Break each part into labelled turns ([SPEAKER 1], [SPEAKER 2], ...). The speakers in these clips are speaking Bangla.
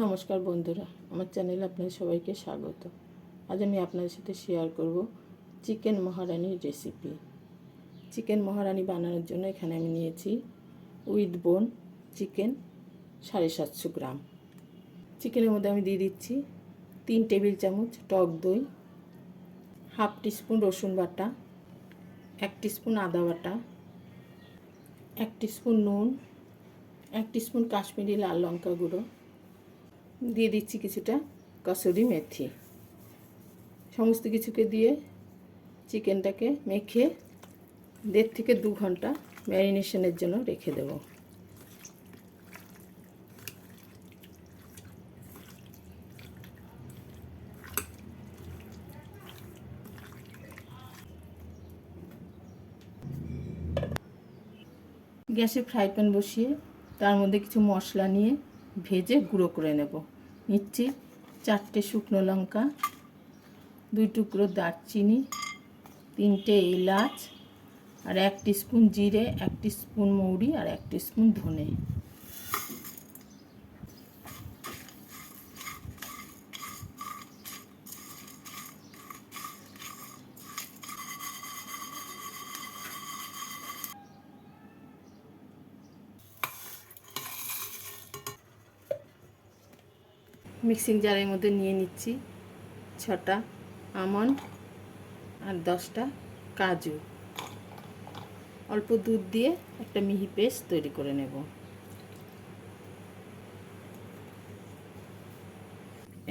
[SPEAKER 1] নমস্কার বন্ধুরা, আমার চ্যানেলে আপনাদের সবাইকে স্বাগত। আজ আমি আপনাদের সাথে শেয়ার করব চিকেন মহারানির রেসিপি চিকেন মহারানি বানানোর জন্য এখানে আমি নিয়েছি উইথ বোন চিকেন সাড়ে সাতশো গ্রাম। চিকেনের মধ্যে আমি দিয়ে দিচ্ছি তিন টেবিল চামচ টক দই, হাফ টিস্পুন রসুন বাটা, এক টিস্পুন আদা বাটা, এক টিস্পুন নুন, এক টিস্পুন কাশ্মীরি লাল লঙ্কা গুঁড়ো দিয়ে দিচ্ছি কিছুটা কসুরি মেথি। সমস্ত কিছুকে দিয়ে চিকেনটাকে মেখে দেড় থেকে দু ঘণ্টা ম্যারিনেশনের জন্য রেখে দেব। গ্যাসে ফ্রাই প্যান বসিয়ে তার মধ্যে কিছু মশলা নিয়ে ভেজে গুঁড়ো করে নেব। নিচ্ছি চারটে শুকনো লঙ্কা, দুই টুকরো দারচিনি, তিনটে এলাচ, আর এক স্পুন জিরে, এক স্পুন মৌরি, আর এক স্পুন ধনে। মিক্সিং জারের মধ্যে নিয়ে নিচ্ছি ছটা আমন্ড আর দশটা কাজু। অল্প দুধ দিয়ে একটা মিহি পেস্ট তৈরি করে নেব।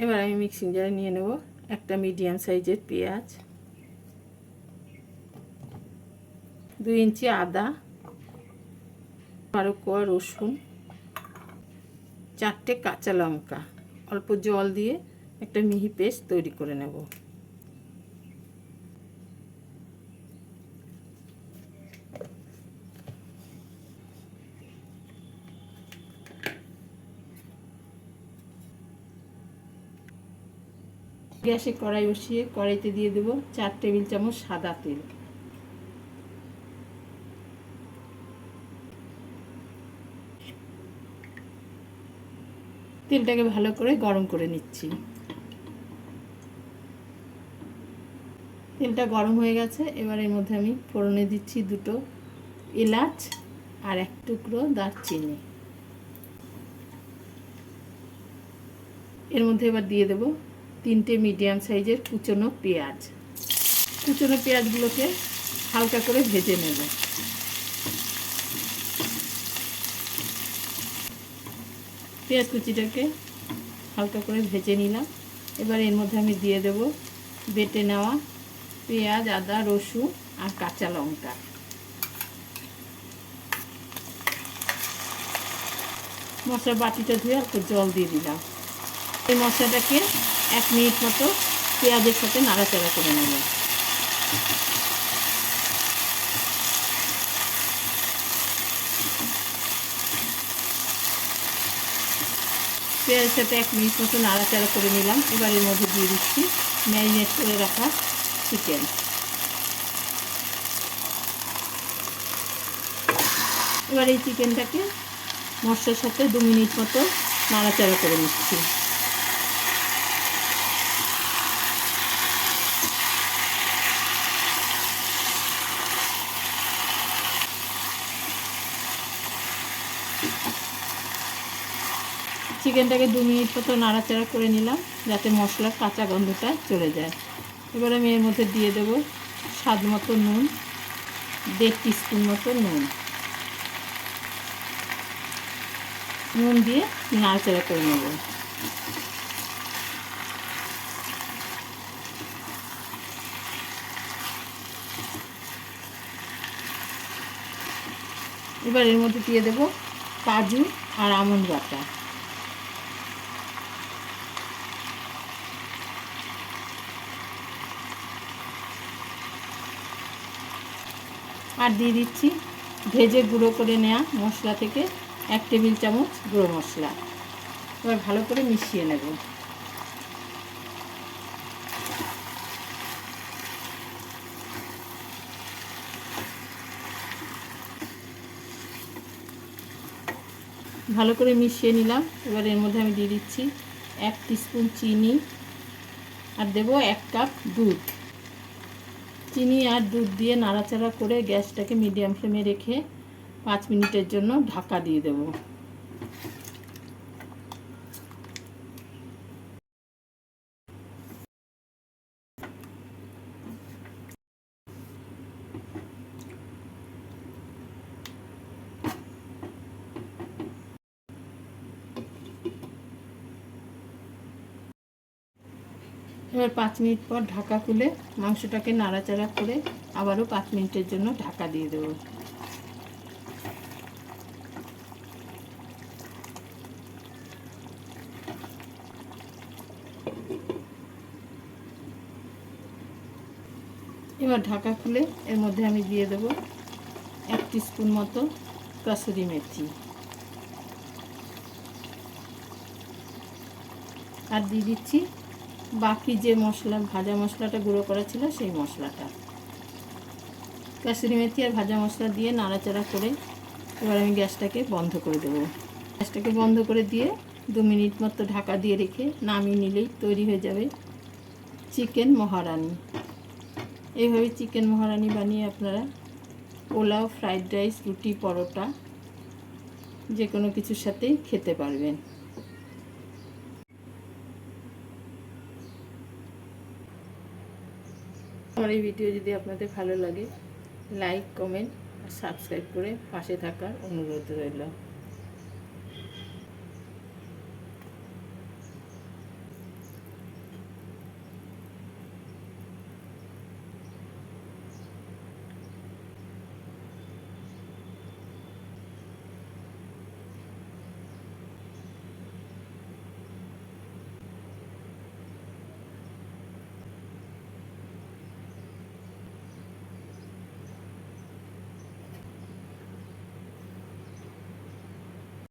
[SPEAKER 1] এবার আমি মিক্সিং জারে নিয়ে নেব একটা মিডিয়াম সাইজের পেঁয়াজ। দুই ইঞ্চি আদা, বারো কোয়া রসুন, চারটে কাঁচা লঙ্কা। অল্প জল দিয়ে একটা মিহি পেস্ট তৈরি করে নেব। গ্যাসে কড়াই বসিয়ে কড়াইতে দিয়ে দেবো চার টেবিল চামচ সাদা তেল। তেলটাকে ভালো করে গরম করে নিচ্ছি। তেলটা গরম হয়ে গেছে, এবার এর মধ্যে আমি ফোড়নে দিচ্ছি দুটো এলাচ আর এক টুকরো দারচিনি। এর মধ্যে এবার দিয়ে দেব তিনটে মিডিয়াম সাইজের কুচনো পেঁয়াজ। কুচনো পেঁয়াজগুলোকে হালকা করে ভেজে নেব। পেঁয়াজ কুচিটাকে হালকা করে ভেজে নিলাম। এবার এর মধ্যে আমি দিয়ে দেব বেটে নেওয়া পেঁয়াজ, আদা, রসুন আর কাঁচা লঙ্কা। মশলা বাটিটা ধুয়ে অল্প জল দিয়ে দিলাম। এই মশলাটাকে এক মিনিট মতো পেঁয়াজের সাথে নাড়াচাড়া করে নেব। পেঁয়াজের সাথে এক মিনিট মতো নাড়াচাড়া করে নিলাম। এবার এর মধ্যে দিয়ে দিচ্ছি ম্যারিনেট করে রাখা চিকেন। এবার এই চিকেনটাকে মশলার সাথে দু মিনিট মতো নাড়াচাড়া করে নিচ্ছি। চিকেনটাকে দু মিনিট মতো নাড়াচাড়া করে নিলাম, যাতে মশলার কাঁচা গন্ধটা চলে যায়। এবার আমি এর মধ্যে দিয়ে দেব স্বাদ মতো নুন, দেড় টিস্পুন মতো নুন। নুন দিয়ে নাড়াচাড়া করে নেব। এবার এর মধ্যে দিয়ে দেব কাজু আর আমন্ড বাটা। আর দিয়ে দিচ্ছি ভেজে গুঁড়ো করে নেওয়া মশলা থেকে এক টেবিল চামচ গুঁড়ো মশলা। এবার ভালো করে মিশিয়ে নেব। ভালো করে মিশিয়ে নিলাম। এবার এর মধ্যে আমি দিয়ে দিচ্ছি এক স্পুন চিনি আর দেব এক কাপ দুধ। চিনি আর দুধ দিয়ে নাড়াচাড়া করে গ্যাসটাকে মিডিয়াম ফ্লেমে রেখে পাঁচ মিনিটের জন্য ঢাকা দিয়ে দেব। এবার পাঁচ মিনিট পর ঢাকা খুলে মাংসটাকে নাড়াচাড়া করে আবারও পাঁচ মিনিটের জন্য ঢাকা দিয়ে দেবো। এবার ঢাকা খুলে এর মধ্যে আমি দিয়ে দেবো এক স্পুন মতো কাসুরি মেথি। আর দিয়ে দিচ্ছি বাকি যে মশলা, ভাজা মশলাটা গুঁড়ো করা ছিল সেই মশলাটা। কাসুরি মেথি আর ভাজা মশলা দিয়ে নাড়াচাড়া করে এবার আমি গ্যাসটাকে বন্ধ করে দেবো। গ্যাসটাকে বন্ধ করে দিয়ে দু মিনিট মতো ঢাকা দিয়ে রেখে নামিয়ে নিলেই তৈরি হয়ে যাবে চিকেন মহারানি। এইভাবে চিকেন মহারানি বানিয়ে আপনারা পোলাও, ফ্রাইড রাইস, রুটি, পরোটা যে কোনো কিছুর সাথেই খেতে পারবেন। আমার এই ভিডিও যদি আপনাদের ভালো লাগে লাইক কমেন্ট আর সাবস্ক্রাইব করে পাশে থাকার অনুরোধ রইল।